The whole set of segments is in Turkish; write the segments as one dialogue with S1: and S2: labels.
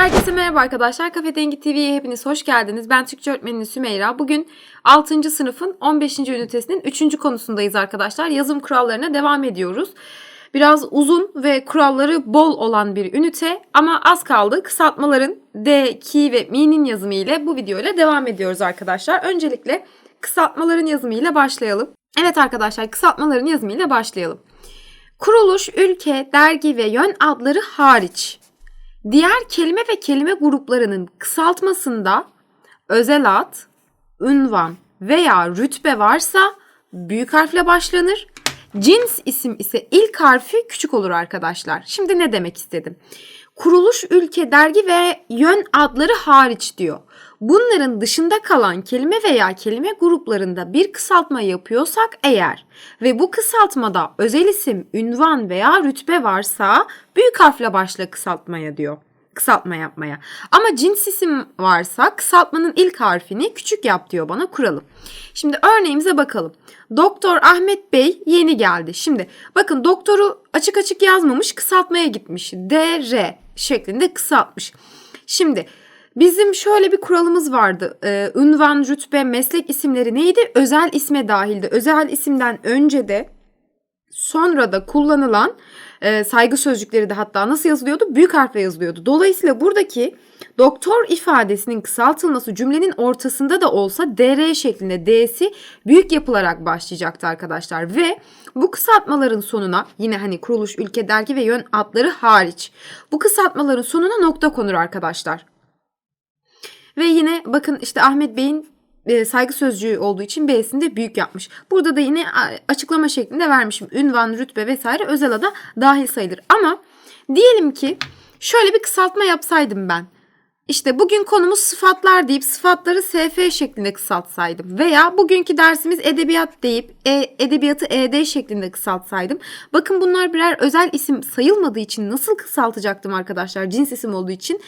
S1: Herkese merhaba arkadaşlar. Kafe Dengi TV'ye hepiniz hoş geldiniz. Ben Türkçe öğretmeniniz Sümeyra. Bugün 6. sınıfın 15. ünitesinin 3. konusundayız arkadaşlar. Yazım kurallarına devam ediyoruz. Biraz uzun ve kuralları bol olan bir ünite ama az kaldı. Kısaltmaların D, Ki ve Mi'nin yazımı ile bu videoyla devam ediyoruz arkadaşlar. Öncelikle kısaltmaların yazımı ile başlayalım. Evet arkadaşlar kısaltmaların yazımı ile başlayalım. Kuruluş, ülke, dergi ve yön adları hariç diğer kelime ve kelime gruplarının kısaltmasında özel ad, ünvan veya rütbe varsa büyük harfle başlanır. Cins isim ise ilk harfi küçük olur arkadaşlar. Şimdi ne demek istedim? Kuruluş, ülke, dergi ve yön adları hariç diyor. Bunların dışında kalan kelime veya kelime gruplarında bir kısaltma yapıyorsak eğer ve bu kısaltmada özel isim, ünvan veya rütbe varsa büyük harfle başla kısaltmaya diyor. Kısaltma yapmaya. Ama cins isim varsa kısaltmanın ilk harfini küçük yap diyor bana kuralım. Şimdi örneğimize bakalım. Doktor Ahmet Bey yeni geldi. Şimdi bakın doktoru açık açık yazmamış kısaltmaya gitmiş. DR şeklinde kısaltmış. Şimdi Bizim şöyle bir kuralımız vardı. Ee, ünvan, rütbe, meslek isimleri neydi? Özel isme dahildi. Özel isimden önce de sonra da kullanılan e, saygı sözcükleri de hatta nasıl yazılıyordu? Büyük harfle yazılıyordu. Dolayısıyla buradaki doktor ifadesinin kısaltılması cümlenin ortasında da olsa dr şeklinde d'si büyük yapılarak başlayacaktı arkadaşlar. Ve bu kısaltmaların sonuna yine hani kuruluş, ülke, dergi ve yön adları hariç bu kısaltmaların sonuna nokta konur arkadaşlar. Ve yine bakın işte Ahmet Bey'in e, saygı sözcüğü olduğu için B'sini de büyük yapmış. Burada da yine açıklama şeklinde vermişim. Ünvan, rütbe vesaire özel ada dahil sayılır. Ama diyelim ki şöyle bir kısaltma yapsaydım ben. İşte bugün konumuz sıfatlar deyip sıfatları SF şeklinde kısaltsaydım veya bugünkü dersimiz edebiyat deyip e, edebiyatı ED şeklinde kısaltsaydım. Bakın bunlar birer özel isim sayılmadığı için nasıl kısaltacaktım arkadaşlar cins isim olduğu için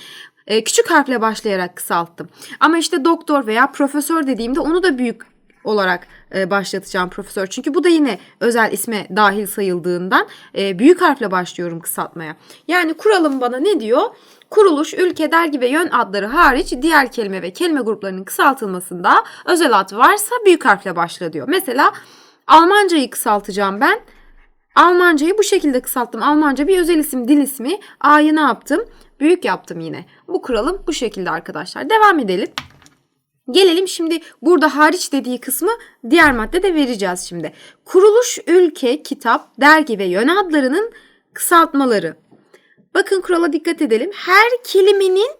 S1: e, küçük harfle başlayarak kısalttım. Ama işte doktor veya profesör dediğimde onu da büyük olarak e, başlatacağım profesör. Çünkü bu da yine özel isme dahil sayıldığından e, büyük harfle başlıyorum kısaltmaya. Yani kuralım bana ne diyor? Kuruluş, ülke, dergi ve yön adları hariç diğer kelime ve kelime gruplarının kısaltılmasında özel ad varsa büyük harfle başla diyor. Mesela Almancayı kısaltacağım ben. Almancayı bu şekilde kısalttım. Almanca bir özel isim, dil ismi. A'yı ne yaptım? Büyük yaptım yine. Bu kuralım bu şekilde arkadaşlar. Devam edelim. Gelelim şimdi burada hariç dediği kısmı diğer maddede vereceğiz şimdi. Kuruluş, ülke, kitap, dergi ve yön adlarının kısaltmaları. Bakın kurala dikkat edelim. Her kelimenin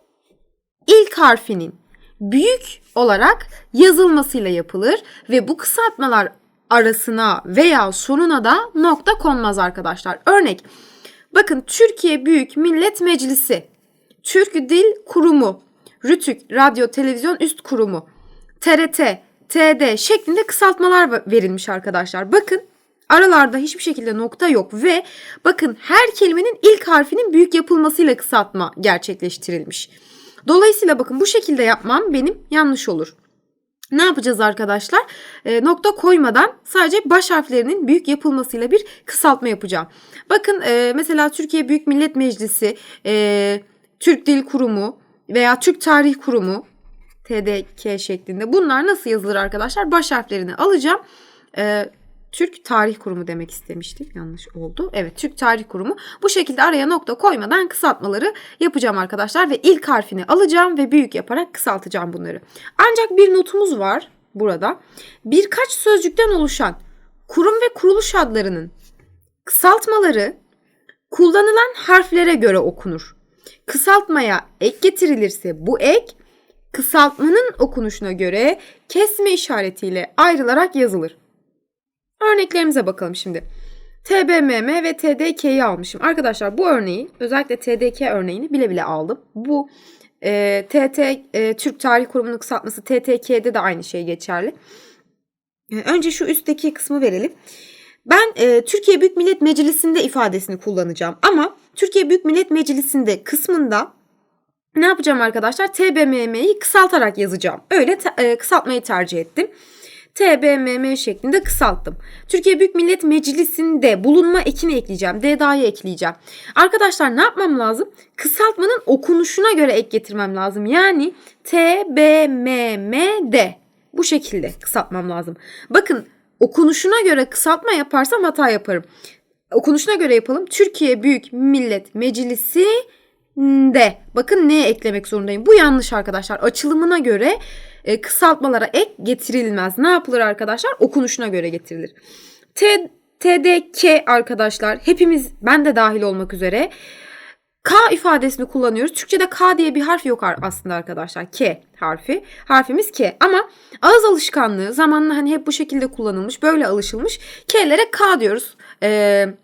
S1: ilk harfinin büyük olarak yazılmasıyla yapılır ve bu kısaltmalar arasına veya sonuna da nokta konmaz arkadaşlar. Örnek bakın Türkiye Büyük Millet Meclisi, Türk Dil Kurumu, RÜTÜK Radyo Televizyon Üst Kurumu, TRT, TD şeklinde kısaltmalar verilmiş arkadaşlar. Bakın aralarda hiçbir şekilde nokta yok ve bakın her kelimenin ilk harfinin büyük yapılmasıyla kısaltma gerçekleştirilmiş. Dolayısıyla bakın bu şekilde yapmam benim yanlış olur. Ne yapacağız arkadaşlar? E, nokta koymadan sadece baş harflerinin büyük yapılmasıyla bir kısaltma yapacağım. Bakın e, mesela Türkiye Büyük Millet Meclisi, e, Türk Dil Kurumu veya Türk Tarih Kurumu TDK şeklinde. Bunlar nasıl yazılır arkadaşlar? Baş harflerini alacağım. E, Türk Tarih Kurumu demek istemiştim. Yanlış oldu. Evet Türk Tarih Kurumu. Bu şekilde araya nokta koymadan kısaltmaları yapacağım arkadaşlar. Ve ilk harfini alacağım ve büyük yaparak kısaltacağım bunları. Ancak bir notumuz var burada. Birkaç sözcükten oluşan kurum ve kuruluş adlarının kısaltmaları kullanılan harflere göre okunur. Kısaltmaya ek getirilirse bu ek kısaltmanın okunuşuna göre kesme işaretiyle ayrılarak yazılır. Örneklerimize bakalım şimdi. TBMM ve TDK'yi almışım. Arkadaşlar bu örneği özellikle TDK örneğini bile bile aldım. Bu e, TT e, Türk Tarih Kurumu'nun kısaltması TTK'de de aynı şey geçerli. E, önce şu üstteki kısmı verelim. Ben e, Türkiye Büyük Millet Meclisi'nde ifadesini kullanacağım. Ama Türkiye Büyük Millet Meclisi'nde kısmında ne yapacağım arkadaşlar? TBMM'yi kısaltarak yazacağım. Öyle e, kısaltmayı tercih ettim. TBMM şeklinde kısalttım. Türkiye Büyük Millet Meclisi'nde bulunma ekini ekleyeceğim. DDA'yı ekleyeceğim. Arkadaşlar ne yapmam lazım? Kısaltmanın okunuşuna göre ek getirmem lazım. Yani TBMMD bu şekilde kısaltmam lazım. Bakın okunuşuna göre kısaltma yaparsam hata yaparım. Okunuşuna göre yapalım. Türkiye Büyük Millet Meclisi de bakın neye eklemek zorundayım. Bu yanlış arkadaşlar. Açılımına göre e, kısaltmalara ek getirilmez. Ne yapılır arkadaşlar? Okunuşuna göre getirilir. T, TDK arkadaşlar hepimiz ben de dahil olmak üzere K ifadesini kullanıyoruz. Türkçe'de K diye bir harf yok aslında arkadaşlar. K harfi. Harfimiz K. Ama ağız alışkanlığı zamanla hani hep bu şekilde kullanılmış. Böyle alışılmış. K'lere K diyoruz. Eee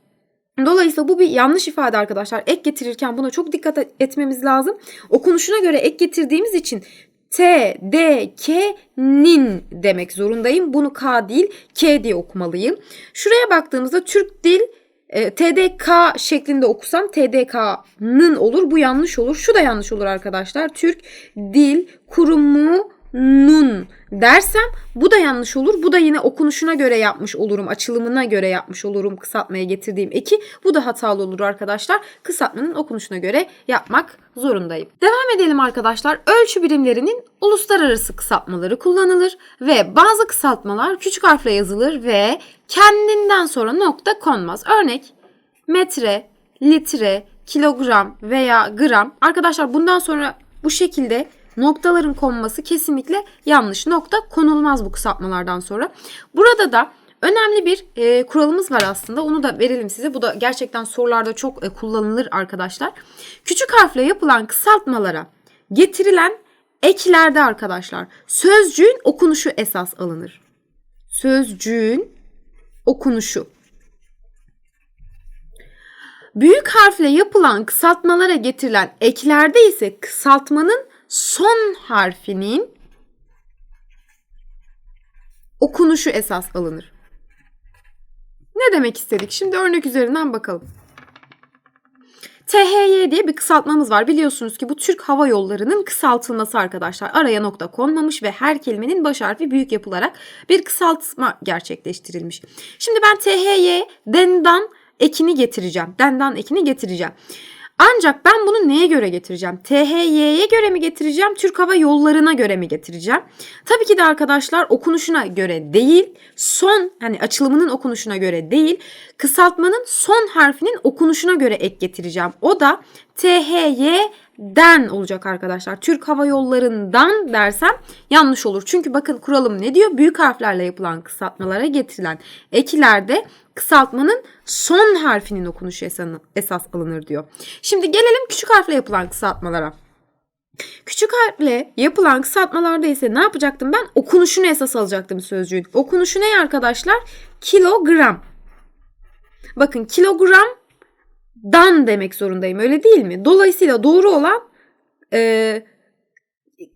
S1: Dolayısıyla bu bir yanlış ifade arkadaşlar. Ek getirirken buna çok dikkat etmemiz lazım. Okunuşuna göre ek getirdiğimiz için T, D, K, nin demek zorundayım. Bunu K değil K diye okumalıyım. Şuraya baktığımızda Türk dil e, TDK şeklinde okusam TDK'nın olur. Bu yanlış olur. Şu da yanlış olur arkadaşlar. Türk Dil Kurumu nun dersem bu da yanlış olur. Bu da yine okunuşuna göre yapmış olurum. Açılımına göre yapmış olurum kısaltmaya getirdiğim eki. Bu da hatalı olur arkadaşlar. Kısaltmanın okunuşuna göre yapmak zorundayım. Devam edelim arkadaşlar. Ölçü birimlerinin uluslararası kısaltmaları kullanılır ve bazı kısaltmalar küçük harfle yazılır ve kendinden sonra nokta konmaz. Örnek metre, litre, kilogram veya gram. Arkadaşlar bundan sonra bu şekilde noktaların konması kesinlikle yanlış. Nokta konulmaz bu kısaltmalardan sonra. Burada da önemli bir e, kuralımız var aslında. Onu da verelim size. Bu da gerçekten sorularda çok e, kullanılır arkadaşlar. Küçük harfle yapılan kısaltmalara getirilen eklerde arkadaşlar sözcüğün okunuşu esas alınır. Sözcüğün okunuşu. Büyük harfle yapılan kısaltmalara getirilen eklerde ise kısaltmanın son harfinin okunuşu esas alınır. Ne demek istedik? Şimdi örnek üzerinden bakalım. THY diye bir kısaltmamız var. Biliyorsunuz ki bu Türk Hava Yolları'nın kısaltılması arkadaşlar. Araya nokta konmamış ve her kelimenin baş harfi büyük yapılarak bir kısaltma gerçekleştirilmiş. Şimdi ben THY dendan ekini getireceğim. Dendan ekini getireceğim. Ancak ben bunu neye göre getireceğim? THY'ye göre mi getireceğim? Türk Hava Yolları'na göre mi getireceğim? Tabii ki de arkadaşlar okunuşuna göre değil, son hani açılımının okunuşuna göre değil, kısaltmanın son harfinin okunuşuna göre ek getireceğim. O da THY den olacak arkadaşlar. Türk Hava Yolları'ndan dersem yanlış olur. Çünkü bakın kuralım ne diyor? Büyük harflerle yapılan kısaltmalara getirilen ekilerde kısaltmanın son harfinin okunuşu esas alınır diyor. Şimdi gelelim küçük harfle yapılan kısaltmalara. Küçük harfle yapılan kısaltmalarda ise ne yapacaktım ben? Okunuşunu esas alacaktım sözcüğün. Okunuşu ne arkadaşlar? Kilogram. Bakın kilogram dan demek zorundayım öyle değil mi? Dolayısıyla doğru olan e,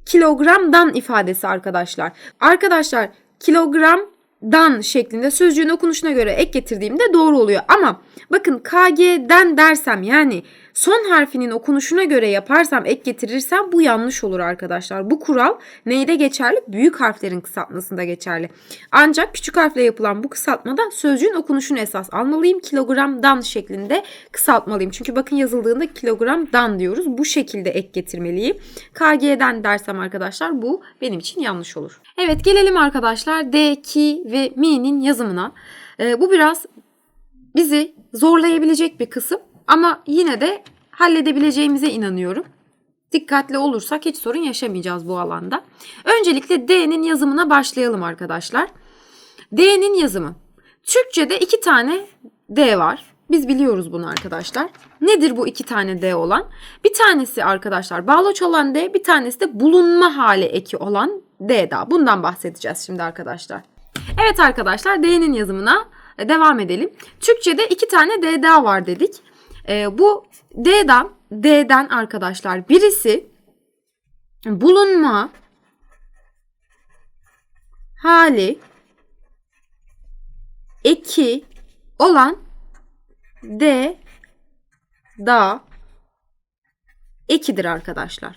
S1: kilogramdan ifadesi arkadaşlar. Arkadaşlar kilogram dan şeklinde sözcüğün okunuşuna göre ek getirdiğimde doğru oluyor. Ama bakın KG'den dersem yani son harfinin okunuşuna göre yaparsam ek getirirsem bu yanlış olur arkadaşlar. Bu kural neyde geçerli? Büyük harflerin kısaltmasında geçerli. Ancak küçük harfle yapılan bu kısaltmada sözcüğün okunuşunu esas almalıyım. Kilogramdan şeklinde kısaltmalıyım. Çünkü bakın yazıldığında kilogramdan diyoruz. Bu şekilde ek getirmeliyim. KG'den dersem arkadaşlar bu benim için yanlış olur. Evet gelelim arkadaşlar D, ki ve mi'nin yazımına. Ee, bu biraz bizi zorlayabilecek bir kısım ama yine de halledebileceğimize inanıyorum. Dikkatli olursak hiç sorun yaşamayacağız bu alanda. Öncelikle D'nin yazımına başlayalım arkadaşlar. D'nin yazımı. Türkçe'de iki tane D var. Biz biliyoruz bunu arkadaşlar. Nedir bu iki tane D olan? Bir tanesi arkadaşlar bağlaç olan D, bir tanesi de bulunma hali eki olan D daha. Bundan bahsedeceğiz şimdi arkadaşlar. Evet arkadaşlar D'nin yazımına devam edelim. Türkçe'de iki tane D daha var dedik. E, bu D'den, D'den arkadaşlar birisi bulunma hali eki olan D da ekidir arkadaşlar.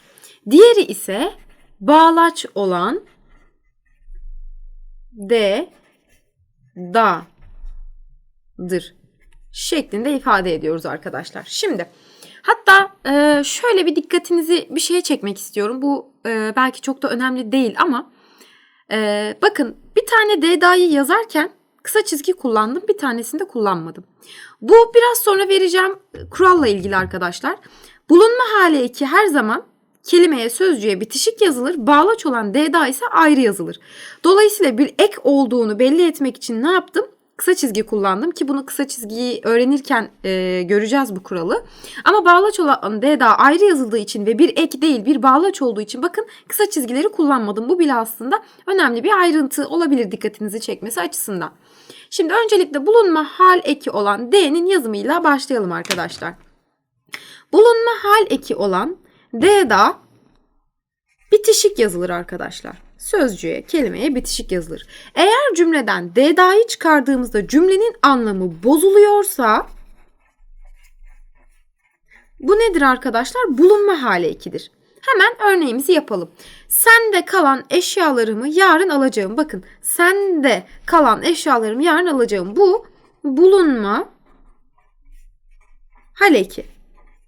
S1: Diğeri ise bağlaç olan D da'dır şeklinde ifade ediyoruz arkadaşlar. Şimdi hatta e, şöyle bir dikkatinizi bir şeye çekmek istiyorum. Bu e, belki çok da önemli değil ama e, bakın bir tane D da'yı yazarken kısa çizgi kullandım. Bir tanesini de kullanmadım. Bu biraz sonra vereceğim kuralla ilgili arkadaşlar. Bulunma hali eki her zaman kelimeye, sözcüğe bitişik yazılır. Bağlaç olan D'da ise ayrı yazılır. Dolayısıyla bir ek olduğunu belli etmek için ne yaptım? Kısa çizgi kullandım ki bunu kısa çizgiyi öğrenirken e, göreceğiz bu kuralı. Ama bağlaç olan D'da ayrı yazıldığı için ve bir ek değil bir bağlaç olduğu için bakın kısa çizgileri kullanmadım. Bu bile aslında önemli bir ayrıntı olabilir dikkatinizi çekmesi açısından. Şimdi öncelikle bulunma hal eki olan D'nin yazımıyla başlayalım arkadaşlar. Bulunma hal eki olan D'da bitişik yazılır arkadaşlar. Sözcüğe, kelimeye bitişik yazılır. Eğer cümleden D'da'yı çıkardığımızda cümlenin anlamı bozuluyorsa bu nedir arkadaşlar? Bulunma hali ekidir. Hemen örneğimizi yapalım. Sende kalan eşyalarımı yarın alacağım. Bakın sende kalan eşyalarımı yarın alacağım. Bu bulunma hal eki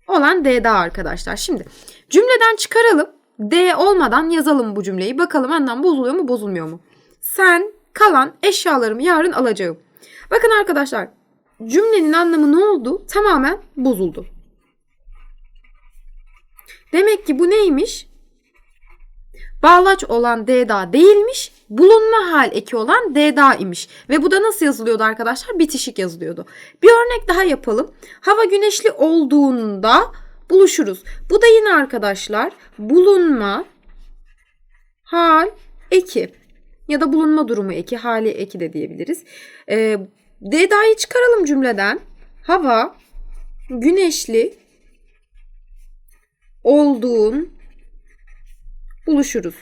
S1: olan D'da arkadaşlar. Şimdi cümleden çıkaralım. D olmadan yazalım bu cümleyi. Bakalım anlam bozuluyor mu bozulmuyor mu? Sen kalan eşyalarımı yarın alacağım. Bakın arkadaşlar cümlenin anlamı ne oldu? Tamamen bozuldu. Demek ki bu neymiş? Bağlaç olan D'da değilmiş, bulunma hal eki olan D'da imiş. Ve bu da nasıl yazılıyordu arkadaşlar? Bitişik yazılıyordu. Bir örnek daha yapalım. Hava güneşli olduğunda buluşuruz. Bu da yine arkadaşlar bulunma hal eki ya da bulunma durumu eki, hali eki de diyebiliriz. Ee, D'da'yı çıkaralım cümleden. Hava güneşli olduğun buluşuruz.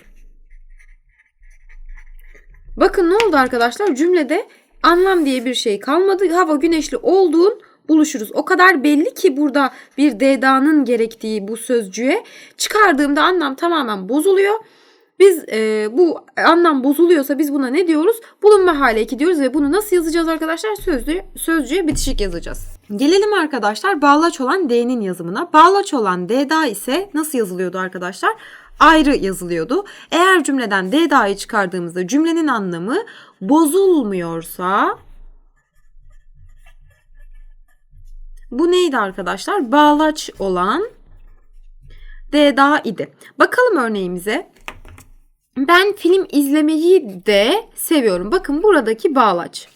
S1: Bakın ne oldu arkadaşlar? Cümlede anlam diye bir şey kalmadı. Hava güneşli olduğun buluşuruz. O kadar belli ki burada bir D'da'nın gerektiği bu sözcüğe çıkardığımda anlam tamamen bozuluyor. Biz e, bu anlam bozuluyorsa biz buna ne diyoruz? Bulunma hale eki diyoruz ve bunu nasıl yazacağız arkadaşlar? Sözlüğe, sözcüğe bitişik yazacağız. Gelelim arkadaşlar bağlaç olan D'nin yazımına. Bağlaç olan D'da ise nasıl yazılıyordu arkadaşlar? Ayrı yazılıyordu. Eğer cümleden D'da'yı çıkardığımızda cümlenin anlamı bozulmuyorsa bu neydi arkadaşlar? Bağlaç olan D'da idi. Bakalım örneğimize. Ben film izlemeyi de seviyorum. Bakın buradaki bağlaç.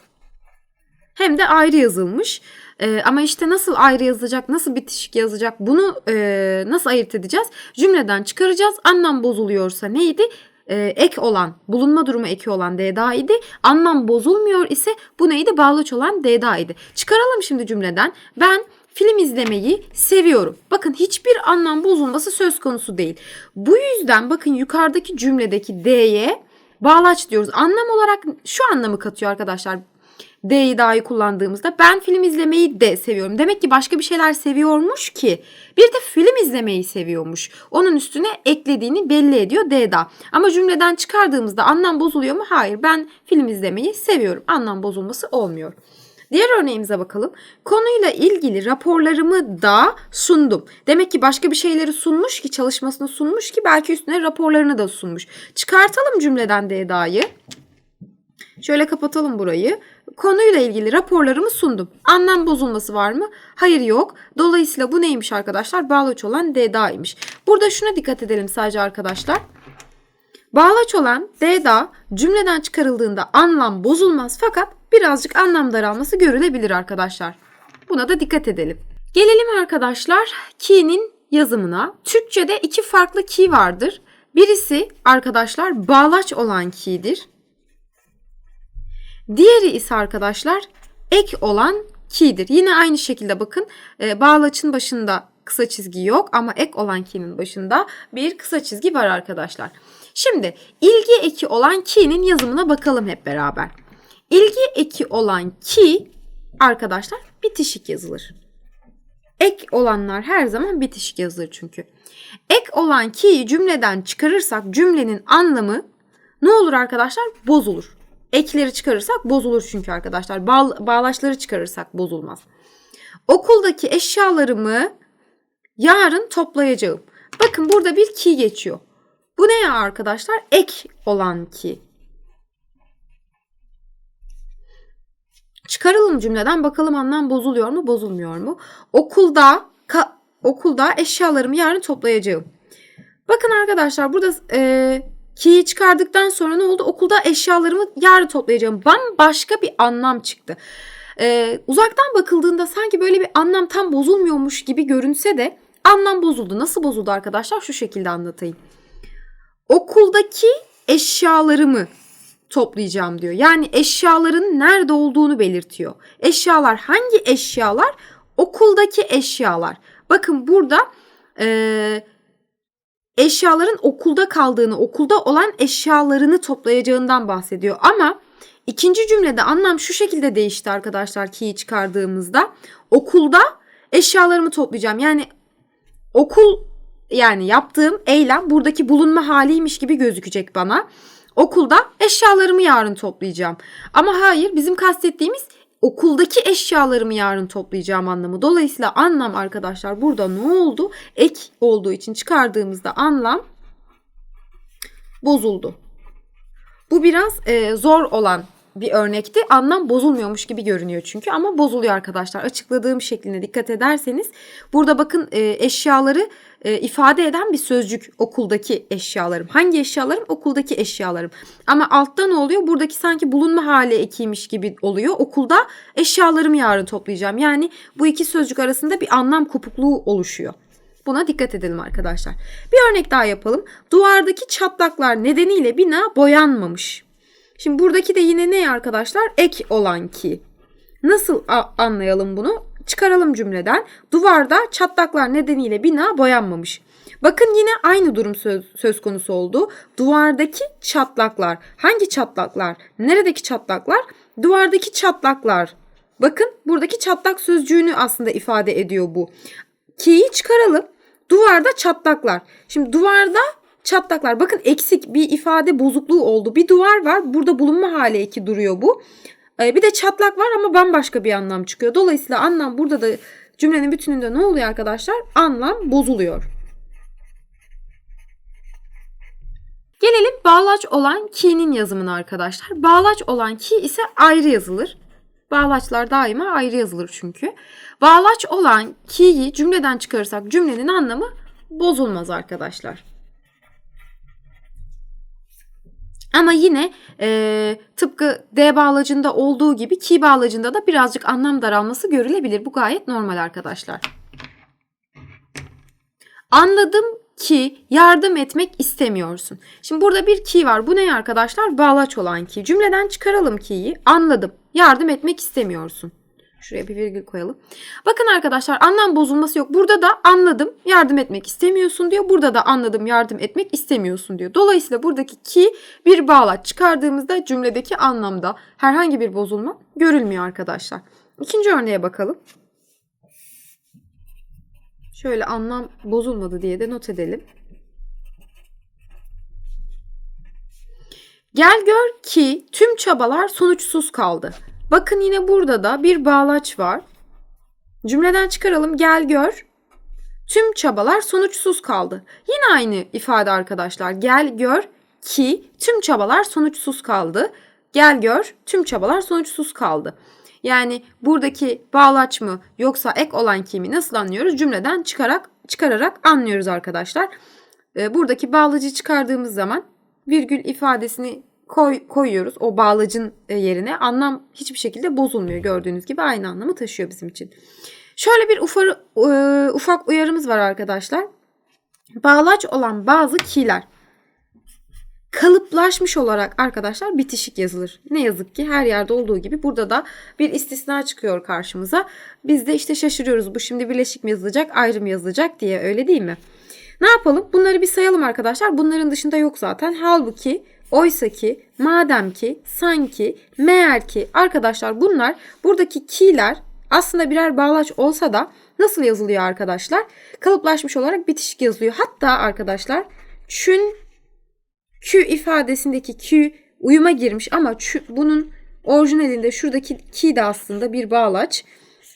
S1: Hem de ayrı yazılmış. Ee, ama işte nasıl ayrı yazacak, nasıl bitişik yazacak bunu e, nasıl ayırt edeceğiz? Cümleden çıkaracağız. Anlam bozuluyorsa neydi? Ee, ek olan, bulunma durumu eki olan D'da idi. Anlam bozulmuyor ise bu neydi? Bağlaç olan D'da idi. Çıkaralım şimdi cümleden. Ben film izlemeyi seviyorum. Bakın hiçbir anlam bozulması söz konusu değil. Bu yüzden bakın yukarıdaki cümledeki D'ye bağlaç diyoruz. Anlam olarak şu anlamı katıyor arkadaşlar. D'yi dahi kullandığımızda ben film izlemeyi de seviyorum. Demek ki başka bir şeyler seviyormuş ki bir de film izlemeyi seviyormuş. Onun üstüne eklediğini belli ediyor D'da. Ama cümleden çıkardığımızda anlam bozuluyor mu? Hayır ben film izlemeyi seviyorum. Anlam bozulması olmuyor. Diğer örneğimize bakalım. Konuyla ilgili raporlarımı da sundum. Demek ki başka bir şeyleri sunmuş ki çalışmasını sunmuş ki belki üstüne raporlarını da sunmuş. Çıkartalım cümleden D'da'yı. Şöyle kapatalım burayı. Konuyla ilgili raporlarımı sundum. Anlam bozulması var mı? Hayır yok. Dolayısıyla bu neymiş arkadaşlar? Bağlaç olan D'da'ymış. Burada şuna dikkat edelim sadece arkadaşlar. Bağlaç olan D'da cümleden çıkarıldığında anlam bozulmaz fakat birazcık anlam daralması görülebilir arkadaşlar. Buna da dikkat edelim. Gelelim arkadaşlar ki'nin yazımına. Türkçe'de iki farklı ki vardır. Birisi arkadaşlar bağlaç olan ki'dir. Diğeri ise arkadaşlar ek olan ki'dir. Yine aynı şekilde bakın e, bağlaçın başında kısa çizgi yok ama ek olan ki'nin başında bir kısa çizgi var arkadaşlar. Şimdi ilgi eki olan ki'nin yazımına bakalım hep beraber. İlgi eki olan ki arkadaşlar bitişik yazılır. Ek olanlar her zaman bitişik yazılır çünkü. Ek olan ki'yi cümleden çıkarırsak cümlenin anlamı ne olur arkadaşlar? Bozulur. Ekleri çıkarırsak bozulur çünkü arkadaşlar. Bağ, bağlaçları çıkarırsak bozulmaz. Okuldaki eşyalarımı yarın toplayacağım. Bakın burada bir ki geçiyor. Bu ne ya arkadaşlar? Ek olan ki. Çıkaralım cümleden bakalım anlam bozuluyor mu bozulmuyor mu? Okulda okulda eşyalarımı yarın toplayacağım. Bakın arkadaşlar burada e, ki'yi çıkardıktan sonra ne oldu? Okulda eşyalarımı yarın toplayacağım. Bambaşka bir anlam çıktı. E, uzaktan bakıldığında sanki böyle bir anlam tam bozulmuyormuş gibi görünse de anlam bozuldu. Nasıl bozuldu arkadaşlar? Şu şekilde anlatayım. Okuldaki eşyalarımı toplayacağım diyor. Yani eşyaların nerede olduğunu belirtiyor. Eşyalar hangi eşyalar? Okuldaki eşyalar. Bakın burada e, eşyaların okulda kaldığını, okulda olan eşyalarını toplayacağından bahsediyor. Ama ikinci cümlede anlam şu şekilde değişti arkadaşlar ki'yi çıkardığımızda. Okulda eşyalarımı toplayacağım. Yani okul yani yaptığım eylem buradaki bulunma haliymiş gibi gözükecek bana. Okulda eşyalarımı yarın toplayacağım. Ama hayır bizim kastettiğimiz okuldaki eşyalarımı yarın toplayacağım anlamı. Dolayısıyla anlam arkadaşlar burada ne oldu? Ek olduğu için çıkardığımızda anlam bozuldu. Bu biraz e, zor olan bir örnekti. Anlam bozulmuyormuş gibi görünüyor çünkü ama bozuluyor arkadaşlar. Açıkladığım şekline dikkat ederseniz burada bakın e, eşyaları e, ifade eden bir sözcük okuldaki eşyalarım. Hangi eşyalarım? Okuldaki eşyalarım. Ama altta ne oluyor? Buradaki sanki bulunma hali ekiymiş gibi oluyor. Okulda eşyalarımı yarın toplayacağım. Yani bu iki sözcük arasında bir anlam kopukluğu oluşuyor. Buna dikkat edelim arkadaşlar. Bir örnek daha yapalım. Duvardaki çatlaklar nedeniyle bina boyanmamış. Şimdi buradaki de yine ne arkadaşlar? Ek olan ki. Nasıl anlayalım bunu? Çıkaralım cümleden. Duvarda çatlaklar nedeniyle bina boyanmamış. Bakın yine aynı durum söz, söz konusu oldu. Duvardaki çatlaklar. Hangi çatlaklar? Neredeki çatlaklar? Duvardaki çatlaklar. Bakın buradaki çatlak sözcüğünü aslında ifade ediyor bu. Ki'yi çıkaralım. Duvarda çatlaklar. Şimdi duvarda çatlaklar. Bakın eksik bir ifade bozukluğu oldu. Bir duvar var. Burada bulunma hali eki duruyor bu. Ee, bir de çatlak var ama bambaşka bir anlam çıkıyor. Dolayısıyla anlam burada da cümlenin bütününde ne oluyor arkadaşlar? Anlam bozuluyor. Gelelim bağlaç olan ki'nin yazımına arkadaşlar. Bağlaç olan ki ise ayrı yazılır. Bağlaçlar daima ayrı yazılır çünkü. Bağlaç olan ki'yi cümleden çıkarırsak cümlenin anlamı bozulmaz arkadaşlar. Ama yine e, tıpkı D bağlacında olduğu gibi ki bağlacında da birazcık anlam daralması görülebilir. Bu gayet normal arkadaşlar. Anladım ki yardım etmek istemiyorsun. Şimdi burada bir ki var. Bu ne arkadaşlar? Bağlaç olan ki. Cümleden çıkaralım ki'yi. Anladım. Yardım etmek istemiyorsun. Şuraya bir virgül koyalım. Bakın arkadaşlar anlam bozulması yok. Burada da anladım yardım etmek istemiyorsun diyor. Burada da anladım yardım etmek istemiyorsun diyor. Dolayısıyla buradaki ki bir bağlaç çıkardığımızda cümledeki anlamda herhangi bir bozulma görülmüyor arkadaşlar. İkinci örneğe bakalım. Şöyle anlam bozulmadı diye de not edelim. Gel gör ki tüm çabalar sonuçsuz kaldı. Bakın yine burada da bir bağlaç var. Cümleden çıkaralım. Gel gör. Tüm çabalar sonuçsuz kaldı. Yine aynı ifade arkadaşlar. Gel gör ki tüm çabalar sonuçsuz kaldı. Gel gör tüm çabalar sonuçsuz kaldı. Yani buradaki bağlaç mı yoksa ek olan kimi nasıl anlıyoruz? Cümleden çıkarak çıkararak anlıyoruz arkadaşlar. Ee, buradaki bağlacı çıkardığımız zaman virgül ifadesini koy, koyuyoruz o bağlacın e, yerine. Anlam hiçbir şekilde bozulmuyor. Gördüğünüz gibi aynı anlamı taşıyor bizim için. Şöyle bir ufak, e, ufak uyarımız var arkadaşlar. Bağlaç olan bazı ki'ler kalıplaşmış olarak arkadaşlar bitişik yazılır. Ne yazık ki her yerde olduğu gibi burada da bir istisna çıkıyor karşımıza. Biz de işte şaşırıyoruz. Bu şimdi birleşik mi yazılacak, ayrı mı yazılacak diye öyle değil mi? Ne yapalım? Bunları bir sayalım arkadaşlar. Bunların dışında yok zaten. Halbuki Oysa ki, madem ki, sanki, meğer ki arkadaşlar bunlar buradaki ki'ler aslında birer bağlaç olsa da nasıl yazılıyor arkadaşlar? Kalıplaşmış olarak bitişik yazılıyor. Hatta arkadaşlar çün kü ifadesindeki kü uyuma girmiş ama şu, bunun orijinalinde şuradaki ki de aslında bir bağlaç.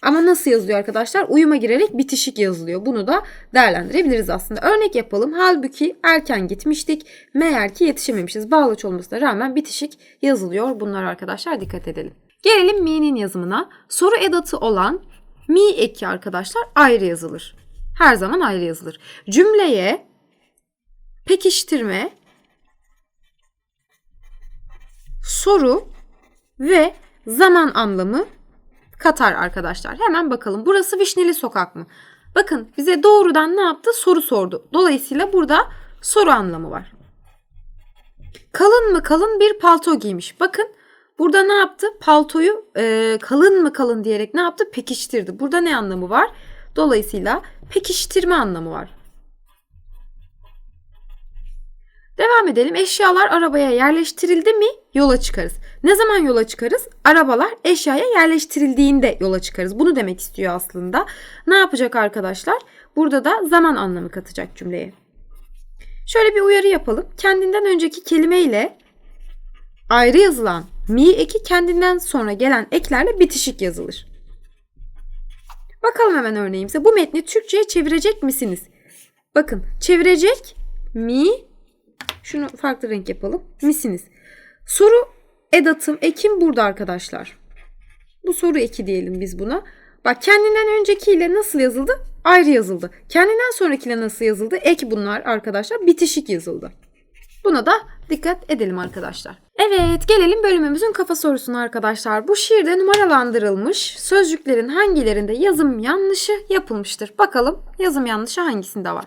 S1: Ama nasıl yazılıyor arkadaşlar? Uyuma girerek bitişik yazılıyor. Bunu da değerlendirebiliriz aslında. Örnek yapalım. Halbuki erken gitmiştik. Meğer ki yetişememişiz. Bağlaç olmasına rağmen bitişik yazılıyor. Bunlar arkadaşlar dikkat edelim. Gelelim mi'nin yazımına. Soru edatı olan mi eki arkadaşlar ayrı yazılır. Her zaman ayrı yazılır. Cümleye pekiştirme, soru ve zaman anlamı katar arkadaşlar. Hemen bakalım. Burası Vişneli Sokak mı? Bakın bize doğrudan ne yaptı? Soru sordu. Dolayısıyla burada soru anlamı var. Kalın mı kalın bir palto giymiş. Bakın burada ne yaptı? Paltoyu e, kalın mı kalın diyerek ne yaptı? Pekiştirdi. Burada ne anlamı var? Dolayısıyla pekiştirme anlamı var. Devam edelim. Eşyalar arabaya yerleştirildi mi yola çıkarız. Ne zaman yola çıkarız? Arabalar eşyaya yerleştirildiğinde yola çıkarız. Bunu demek istiyor aslında. Ne yapacak arkadaşlar? Burada da zaman anlamı katacak cümleye. Şöyle bir uyarı yapalım. Kendinden önceki kelimeyle ayrı yazılan mi eki kendinden sonra gelen eklerle bitişik yazılır. Bakalım hemen örneğimize. Bu metni Türkçe'ye çevirecek misiniz? Bakın çevirecek mi şunu farklı renk yapalım. Misiniz? Soru edatım ekim burada arkadaşlar. Bu soru eki diyelim biz buna. Bak kendinden öncekiyle nasıl yazıldı? Ayrı yazıldı. Kendinden sonrakiyle nasıl yazıldı? Ek bunlar arkadaşlar. Bitişik yazıldı. Buna da dikkat edelim arkadaşlar. Evet gelelim bölümümüzün kafa sorusuna arkadaşlar. Bu şiirde numaralandırılmış sözcüklerin hangilerinde yazım yanlışı yapılmıştır? Bakalım yazım yanlışı hangisinde var?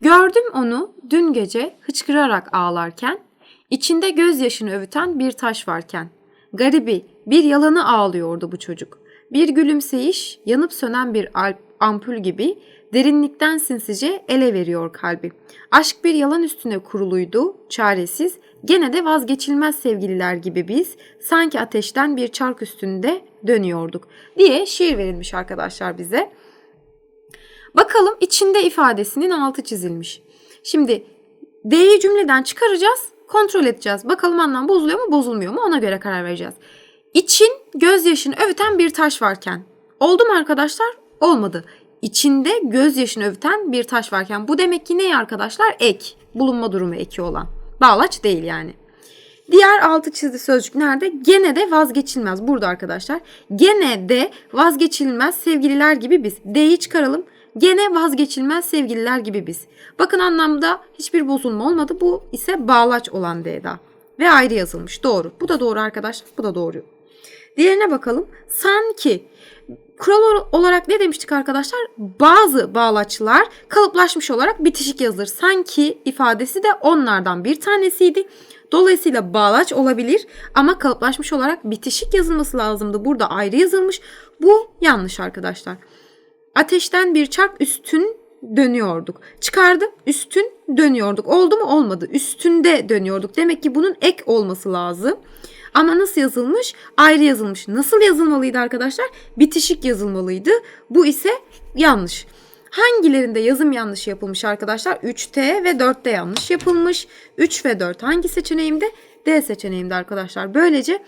S1: Gördüm onu dün gece hıçkırarak ağlarken, içinde gözyaşını övüten bir taş varken. Garibi bir yalanı ağlıyordu bu çocuk. Bir gülümseyiş yanıp sönen bir alp, ampul gibi derinlikten sinsice ele veriyor kalbi. Aşk bir yalan üstüne kuruluydu, çaresiz, gene de vazgeçilmez sevgililer gibi biz sanki ateşten bir çark üstünde dönüyorduk diye şiir verilmiş arkadaşlar bize. Bakalım içinde ifadesinin altı çizilmiş. Şimdi D'yi cümleden çıkaracağız, kontrol edeceğiz. Bakalım anlam bozuluyor mu, bozulmuyor mu ona göre karar vereceğiz. İçin gözyaşını övüten bir taş varken. Oldu mu arkadaşlar? Olmadı. İçinde gözyaşını övüten bir taş varken. Bu demek ki ne arkadaşlar? Ek. Bulunma durumu eki olan. Bağlaç değil yani. Diğer altı çizdi sözcük nerede? Gene de vazgeçilmez. Burada arkadaşlar. Gene de vazgeçilmez sevgililer gibi biz. D'yi çıkaralım. Gene vazgeçilmez sevgililer gibi biz. Bakın anlamda hiçbir bozulma olmadı. Bu ise bağlaç olan D'da. Ve ayrı yazılmış. Doğru. Bu da doğru arkadaşlar. Bu da doğru. Diğerine bakalım. Sanki kural olarak ne demiştik arkadaşlar? Bazı bağlaçlar kalıplaşmış olarak bitişik yazılır. Sanki ifadesi de onlardan bir tanesiydi. Dolayısıyla bağlaç olabilir ama kalıplaşmış olarak bitişik yazılması lazımdı. Burada ayrı yazılmış. Bu yanlış arkadaşlar. Ateşten bir çark üstün dönüyorduk. Çıkardım üstün dönüyorduk. Oldu mu olmadı. Üstünde dönüyorduk. Demek ki bunun ek olması lazım. Ama nasıl yazılmış? Ayrı yazılmış. Nasıl yazılmalıydı arkadaşlar? Bitişik yazılmalıydı. Bu ise yanlış. Hangilerinde yazım yanlış yapılmış arkadaşlar? 3T ve 4'te yanlış yapılmış. 3 ve 4 hangi seçeneğimde? D seçeneğimde arkadaşlar. Böylece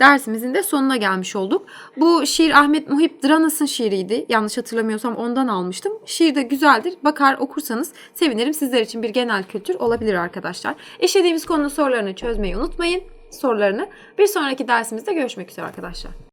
S1: dersimizin de sonuna gelmiş olduk. Bu şiir Ahmet Muhip Dranas'ın şiiriydi. Yanlış hatırlamıyorsam ondan almıştım. Şiir de güzeldir. Bakar okursanız sevinirim. Sizler için bir genel kültür olabilir arkadaşlar. İşlediğimiz konu sorularını çözmeyi unutmayın sorularını. Bir sonraki dersimizde görüşmek üzere arkadaşlar.